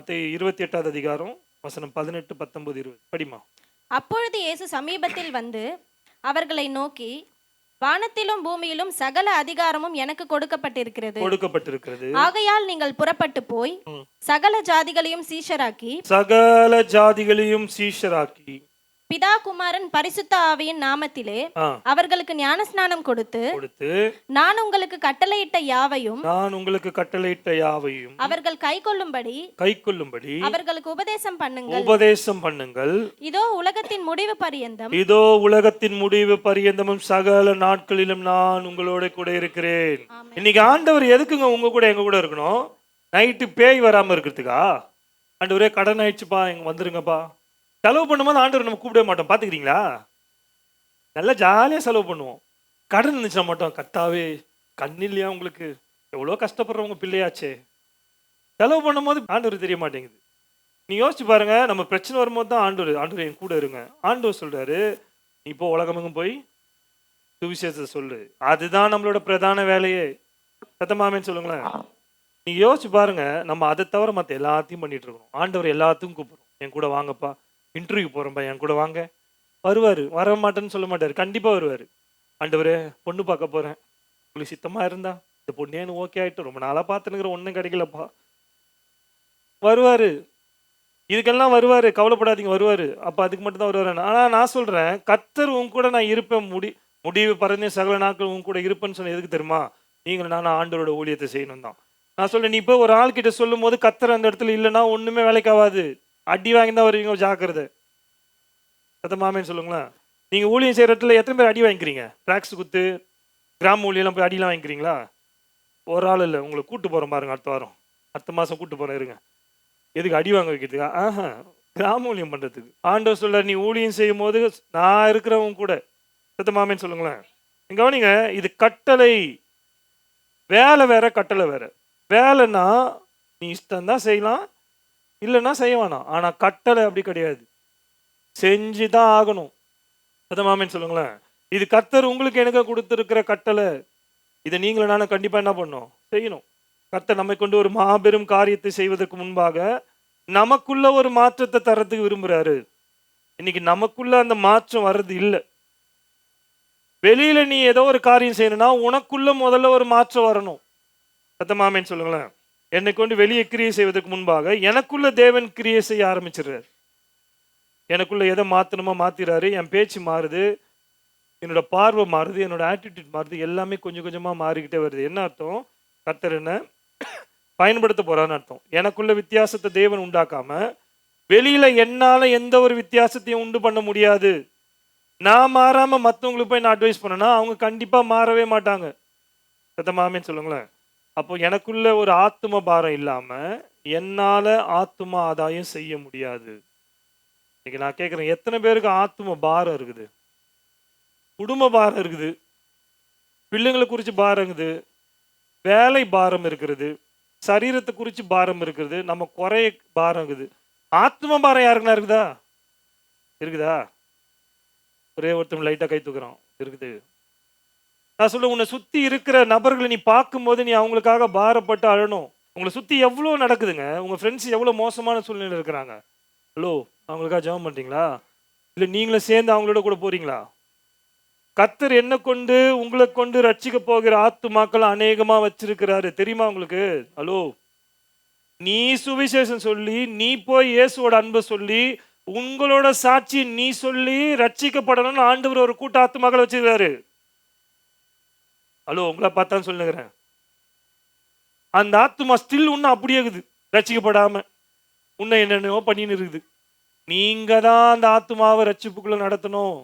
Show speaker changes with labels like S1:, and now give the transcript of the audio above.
S1: மத்த இருபத்தி எட்டாவது அதிகாரம் வசனம் பதினெட்டு பத்தொன்பது இருபது. படிமா
S2: அப்பொழுது இயேசு சமீபத்தில் வந்து அவர்களை நோக்கி வானத்திலும் பூமியிலும் சகல அதிகாரமும் எனக்கு கொடுக்கப்பட்டிருக்கிறது.
S1: கொடுக்கப்பட்டிருக்கிறது.
S2: ஆகையால் நீங்கள் புறப்பட்டு போய். சகல ஜாதிகளையும் சீஷராக்கி
S1: சகல ஜாதிகளையும் சீஷராக்கி
S2: பிதா குமாரன் பரிசுத்த ஆவியின் நாமத்திலே அவர்களுக்கு ஞானஸ்நானம் கொடுத்து
S1: கொடுத்து
S2: நான் உங்களுக்கு கட்டளையிட்ட யாவையும்
S1: நான் உங்களுக்கு கட்டளையிட்ட யாவையும்
S2: அவர்கள் கைக்கொள்ளும்படி
S1: கைக்கொள்ளும்படி
S2: அவர்களுக்கு உபதேசம் பண்ணுங்கள்.
S1: உபதேசம் பண்ணுங்கள்.
S2: இதோ உலகத்தின் முடிவு பரியந்தம்.
S1: இதோ உலகத்தின் முடிவு பரியந்தமும் சகல நாட்களிலும் நான் உங்களோட கூட இருக்கிறேன். இன்னைக்கு ஆண்டவர் எதுக்குங்க உங்க கூட எங்க கூட இருக்கணும்? நைட்டு பேய் வராம இருக்கிறதுக்கா? ஆண்டவரே கடன் ஆயிடுச்சுப்பா எங்க வந்துருங்கப்பா. செலவு பண்ணும்போது ஆண்டவர் நம்ம கூப்பிடவே மாட்டோம். பாத்துக்கிறீங்களா நல்லா ஜாலியா செலவு பண்ணுவோம். கடன் இருந்துச்சுன்னா மாட்டோம் கத்தாவே கண் இல்லையா உங்களுக்கு? எவ்வளோ கஷ்டப்படுறவங்க பிள்ளையாச்சே. செலவு பண்ணும்போது ஆண்டவர் தெரிய மாட்டேங்குது. நீ யோசிச்சு பாருங்க நம்ம பிரச்சனை வரும்போது தான் ஆண்டவர் ஆண்டவர் என் கூட இருங்க. ஆண்டவர் சொல்றாரு நீ இப்போ உலகமெங்கும் போய் சுவிசேஷத்தை சொல்லு. அதுதான் நம்மளோட பிரதான வேலையே. சத்தமாமேன்னு சொல்லுங்களேன். நீ யோசிச்சு பாருங்க நம்ம அதை தவிர மற்ற எல்லாத்தையும் பண்ணிட்டு இருக்கணும். ஆண்டவர் எல்லாத்துக்கும் கூப்பிடுறோம். என் கூட வாங்கப்பா இன்டர்வியூ போறேன்ப்பா என் கூட வாங்க. வருவார் வர மாட்டேன்னு சொல்ல மாட்டார் கண்டிப்பாக வருவார். ஆண்டவர் பொண்ணு பார்க்க போகிறேன் உங்களுக்கு சித்தமாக இருந்தா இந்த பொண்ணேன்னு ஓகே ஆகிட்டு ரொம்ப நாளாக பார்த்துனுங்கிற ஒன்றும் கிடைக்கலப்பா. வருவார். இதுக்கெல்லாம் வருவார் கவலைப்படாதீங்க வருவார். அப்போ அதுக்கு மட்டும் தான் வருவாரு. ஆனால் நான் சொல்கிறேன் கத்தர் உன் கூட நான் இருப்பேன் முடி முடிவு பறந்து சகல நாட்கள் உன் கூட இருப்பேன்னு சொன்ன எதுக்கு தெரியுமா? நீங்கள் நான் ஆண்டவரோட ஊழியத்தை செய்யணும் தான் நான் சொல்கிறேன் நீ இப்போ ஒரு ஆள்கிட்ட சொல்லும் போது கத்தர் அந்த இடத்துல இல்லைன்னா ஒன்றுமே வேலைக்கு ஆகாது அடி வாங்கி தான் வருவீங்க ஜாக்கிரதை. சத்தமாமேன்னு சொல்லுங்களேன். நீங்கள் ஊழியம் செய்கிற இடத்துல எத்தனை பேர் அடி வாங்கிக்கிறீங்க? ட்ராக்ஸ் குத்து கிராம ஊழியெல்லாம் போய் அடிலாம் வாங்கிக்கிறீங்களா? ஒரு ஆள் இல்லை. உங்களை கூட்டு போகிறேன் பாருங்க அடுத்த வாரம். அடுத்த மாதம் கூட்டு போகிறேன் இருங்க. எதுக்கு அடி வாங்க வைக்கிறதுக்கா? ஆஹா கிராம ஊழியம் பண்ணுறதுக்கு ஆண்டவர் சொல்ல நீ ஊழியம் செய்யும் போது நான் இருக்கிறவங்க கூட. சத்தமாமேன்னு சொல்லுங்களேன். கவனிங்க இது கட்டளை. வேலை வேற கட்டளை வேற. வேலைன்னா நீ இஷ்டம்தான் செய்யலாம் இல்லைன்னா செய்ய வேணாம். ஆனால் கட்டளை அப்படி கிடையாது. செஞ்சு தான் ஆகணும் சத்தமாமேன்னு சொல்லுங்களேன். இது கர்த்தர் உங்களுக்கு எனக்கு கொடுத்துருக்கிற கட்டளை. இதை நீங்களும் நானும் கண்டிப்பாக என்ன பண்ணணும்? செய்யணும். கர்த்தர் நம்மை கொண்டு ஒரு மாபெரும் காரியத்தை செய்வதற்கு முன்பாக நமக்குள்ள ஒரு மாற்றத்தை தரத்துக்கு விரும்புகிறாரு இன்னைக்கு நமக்குள்ள அந்த மாற்றம் வர்றது இல்லை. வெளியில நீ ஏதோ ஒரு காரியம் செய்யணும்னா உனக்குள்ள முதல்ல ஒரு மாற்றம் வரணும். சத்தமாமேன்னு சொல்லுங்களேன். என்னை கொண்டு வெளியே கிரியை செய்வதற்கு முன்பாக எனக்குள்ள தேவன் கிரியை செய்ய ஆரம்பிச்சிடுறாரு. எனக்குள்ள எதை மாற்றணுமோ மாத்திராரு என் பேச்சு மாறுது என்னோட பார்வை மாறுது என்னோட ஆட்டிடியூட் மாறுது எல்லாமே கொஞ்சம் கொஞ்சமாக மாறிக்கிட்டே வருது. என்ன அர்த்தம்? கத்தர் என்ன பயன்படுத்த போகிறான்னு அர்த்தம். எனக்குள்ள வித்தியாசத்தை தேவன் உண்டாக்காம வெளியில என்னால் எந்த ஒரு வித்தியாசத்தையும் உண்டு பண்ண முடியாது. நான் மாறாமல் மற்றவங்களுக்கு போய் நான் அட்வைஸ் பண்ணேன்னா அவங்க கண்டிப்பாக மாறவே மாட்டாங்க. சத்தமாமேன்னு சொல்லுங்களேன். அப்போ எனக்குள்ள ஒரு ஆத்தும பாரம் இல்லாம என்னால ஆத்ம ஆதாயம் செய்ய முடியாது. இன்னைக்கு நான் கேட்குறேன் எத்தனை பேருக்கு ஆத்தும பாரம் இருக்குது? குடும்ப பாரம் இருக்குது. பிள்ளைங்களை குறித்து பாரம் இருக்குது. வேலை பாரம் இருக்கிறது. சரீரத்தை குறித்து பாரம் இருக்கிறது நம்ம குறைய பாரம் இருக்குது. ஆத்ம பாரம் யாருக்குன்னா இருக்குதா? இருக்குதா? ஒரே ஒருத்தன் லைட்டாக கை தூக்குறோம் இருக்குது. நான் சொல்ல உன்னை சுற்றி இருக்கிற நபர்களை நீ பார்க்கும்போது நீ அவங்களுக்காக பாரப்பட்டு அழணும். உங்களை சுற்றி எவ்வளோ நடக்குதுங்க? உங்கள் ஃப்ரெண்ட்ஸ் எவ்வளோ மோசமான சூழ்நிலை இருக்கிறாங்க? ஹலோ அவங்களுக்காக ஜெபம் பண்ணுறீங்களா இல்லை நீங்களும் சேர்ந்து அவங்களோட கூட போகிறீங்களா கத்தர் என்ன கொண்டு உங்களை கொண்டு ரட்சிக்க போகிற ஆத்துமாக்கள் அநேகமாக வச்சிருக்கிறாரு. தெரியுமா உங்களுக்கு? ஹலோ நீ சுவிசேஷம் சொல்லி நீ போய் இயேசுவோட அன்பை சொல்லி உங்களோட சாட்சி நீ சொல்லி ரட்சிக்கப்படணும்னு ஆண்டவர் ஒரு கூட்ட ஆத்துமாக்கள் வச்சிருக்காரு ஹலோ உங்களை பார்த்தான்னு சொல்லுங்கிறேன் அந்த ஆத்துமா ஸ்டில் உன்னை அப்படியே இருக்குது. ரட்சிக்கப்படாம உன்னை என்னென்னவோ பண்ணின்னு இருக்குது. நீங்க தான் அந்த ஆத்துமாவை ரட்சிப்புக்குள்ள நடத்தணும்.